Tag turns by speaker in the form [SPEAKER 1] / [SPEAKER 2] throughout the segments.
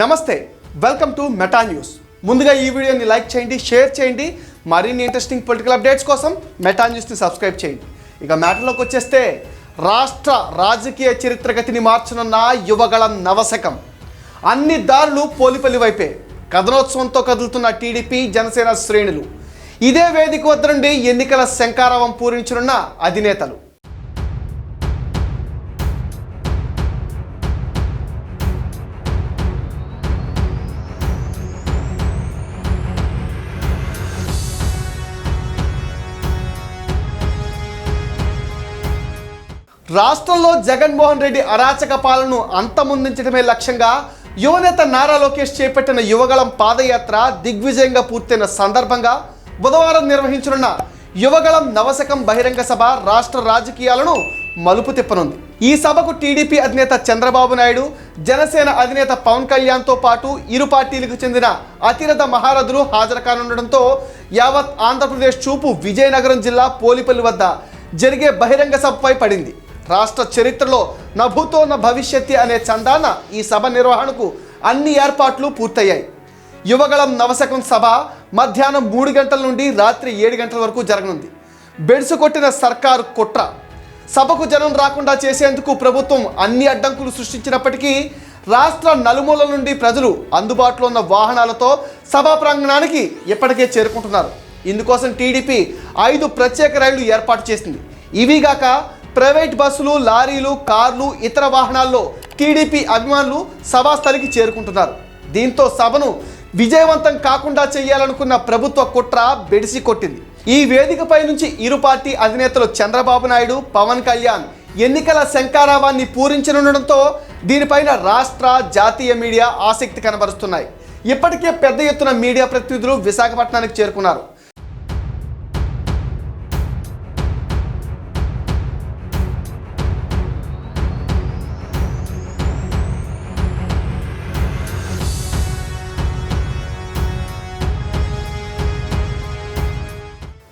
[SPEAKER 1] నమస్తే welcome to Meta news ముందుగా ఈ వీడియోని లైక్ చేయండి షేర్ చేయండి. మరిన్ని ఇంట్రెస్టింగ్ పొలిటికల్ అప్డేట్స్ కోసం మెటా న్యూస్ని సబ్స్క్రైబ్ చేయండి. ఇక మ్యాటర్లోకి వచ్చేస్తే రాష్ట్ర రాజకీయ చరిత్రగతిని మార్చనున్న యువగళ నవశకం. అన్ని దారులు పోలిపల్లి వైపే. కథనోత్సవంతో కదులుతున్న టీడీపీ జనసేన శ్రేణులు. ఇదే వేదిక వద్ద నుండి ఎన్నికల శంకారావం పూరించనున్న అధినేతలు. రాష్ట్రంలో జగన్మోహన్ రెడ్డి అరాచక పాలనను అంతమొందించడమే లక్ష్యంగా యువనేత నారా లోకేష్ చేపట్టిన యువగళం పాదయాత్ర దిగ్విజయంగా పూర్తయిన సందర్భంగా బుధవారం నిర్వహించనున్న యువగళం నవశకం బహిరంగ సభ రాష్ట్ర రాజకీయాలను మలుపు తిప్పనుంది. ఈ సభకు టీడీపీ అధినేత చంద్రబాబు నాయుడు జనసేన అధినేత పవన్ కళ్యాణ్తో పాటు ఇరు పార్టీలకు చెందిన అతిరథ మహారథులు హాజరు కానుండటంతో యావత్ ఆంధ్రప్రదేశ్ చూపు విజయనగరం జిల్లా పోలిపల్లి వద్ద జరిగే బహిరంగ సభపై పడింది. రాష్ట్ర చరిత్రలో నభుతో న భవిష్యత్తి అనే చందాన ఈ సభ నిర్వహణకు అన్ని ఏర్పాట్లు పూర్తయ్యాయి. యువగళం నవశకం సభ మధ్యాహ్నం మూడు గంటల నుండి రాత్రి ఏడు గంటల వరకు జరగనుంది. బెడుసు కొట్టిన సర్కారు కుట్ర. సభకు జనం రాకుండా చేసేందుకు ప్రభుత్వం అన్ని అడ్డంకులు సృష్టించినప్పటికీ రాష్ట్ర నలుమూలల నుండి ప్రజలు అందుబాటులో ఉన్న వాహనాలతో సభా ప్రాంగణానికి ఇప్పటికే చేరుకుంటున్నారు. ఇందుకోసం టీడీపీ ఐదు ప్రత్యేక రైళ్ళు ఏర్పాటు చేసింది. ఇవిగాక ప్రైవేట్ బస్సులు లారీలు కార్లు ఇతర వాహనాల్లో టీడీపీ అభిమానులు సభాస్థలికి చేరుకుంటున్నారు. దీంతో సభను విజయవంతం కాకుండా చేయాలనుకున్న ప్రభుత్వ కుట్ర బెడిసి కొట్టింది. ఈ వేదికపై నుంచి ఇరు పార్టీ అధినేతలు చంద్రబాబు నాయుడు పవన్ కళ్యాణ్ ఎన్నికల శంకారావాన్ని పూరించనుండటంతో దీనిపైన రాష్ట్ర జాతీయ మీడియా ఆసక్తి కనబరుస్తున్నాయి. ఇప్పటికే పెద్ద ఎత్తున మీడియా ప్రతినిధులు విశాఖపట్నానికి చేరుకున్నారు.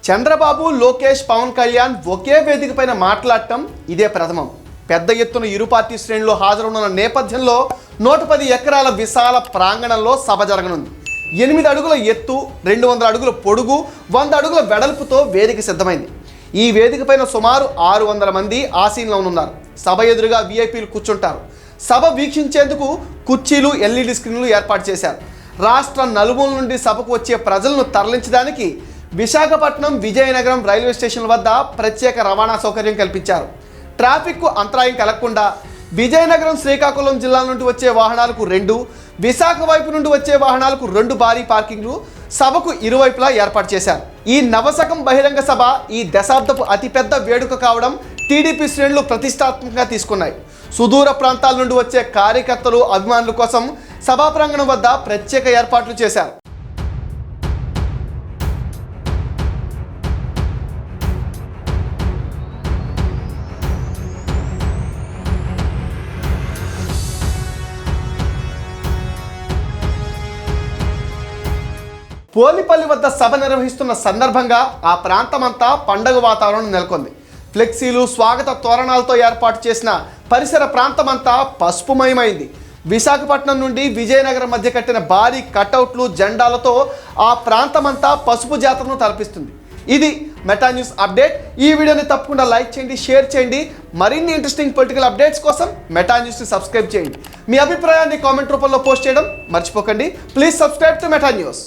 [SPEAKER 1] చంద్రబాబు లోకేష్ పవన్ కళ్యాణ్ ఒకే వేదిక పైన మాట్లాడటం ఇదే ప్రథమం. పెద్ద ఎత్తున ఇరు పార్టీ శ్రేణులు హాజరున్న నేపథ్యంలో నూట పది ఎకరాల విశాల ప్రాంగణంలో సభ జరగనుంది. ఎనిమిది అడుగుల ఎత్తు రెండు వందల అడుగుల పొడుగు వంద అడుగుల వెడల్పుతో వేదిక సిద్ధమైంది. ఈ వేదిక పైన సుమారు ఆరు వందల మంది ఆసీనంలో ఉన్నారు సభ ఎదురుగా వీఐపీలు కూర్చుంటారు. సభ వీక్షించేందుకు కుర్చీలు ఎల్ఈడి స్క్రీన్లు ఏర్పాటు చేశారు. రాష్ట్ర నలుమూల నుండి సభకు వచ్చే ప్రజలను తరలించడానికి విశాఖపట్నం విజయనగరం రైల్వే స్టేషన్ వద్ద ప్రత్యేక రవాణా సౌకర్యం కల్పించారు. ట్రాఫిక్కు అంతరాయం కలగకుండా విజయనగరం శ్రీకాకుళం జిల్లా నుండి వచ్చే వాహనాలకు రెండు విశాఖ వైపు నుండి వచ్చే వాహనాలకు రెండు భారీ పార్కింగ్లు సభకు ఇరువైపులా ఏర్పాటు చేశారు. ఈ నవశకం బహిరంగ సభ ఈ దశాబ్దపు అతిపెద్ద వేడుక కావడం టీడీపీ శ్రేణులు ప్రతిష్టాత్మకంగా తీసుకున్నాయి. సుదూర ప్రాంతాల నుండి వచ్చే కార్యకర్తలు అభిమానుల కోసం సభా ప్రాంగణం వద్ద ప్రత్యేక ఏర్పాట్లు చేశారు. పోలిపల్లి వద్ద సభ నిర్వహిస్తున్న సందర్భంగా ఆ ప్రాంతమంతా పండగ వాతావరణం నెలకొంది. ఫ్లెక్సీలు స్వాగత తోరణాలతో ఏర్పాటు చేసిన పరిసర ప్రాంతమంతా పసుపుమయమైంది. విశాఖపట్నం నుండి విజయనగరం మధ్య కట్టిన భారీ కటౌట్లు జెండాలతో ఆ ప్రాంతమంతా పసుపు జాతరను తలపిస్తుంది. ఇది మెటా న్యూస్ అప్డేట్. ఈ వీడియోని తప్పకుండా లైక్ చేయండి షేర్ చేయండి. మరిన్ని ఇంట్రెస్టింగ్ పొలిటికల్ అప్డేట్స్ కోసం మెటా న్యూస్ని సబ్స్క్రైబ్ చేయండి. మీ అభిప్రాయాన్ని కామెంట్ రూపంలో పోస్ట్ చేయడం మర్చిపోకండి. Please subscribe to Meta news.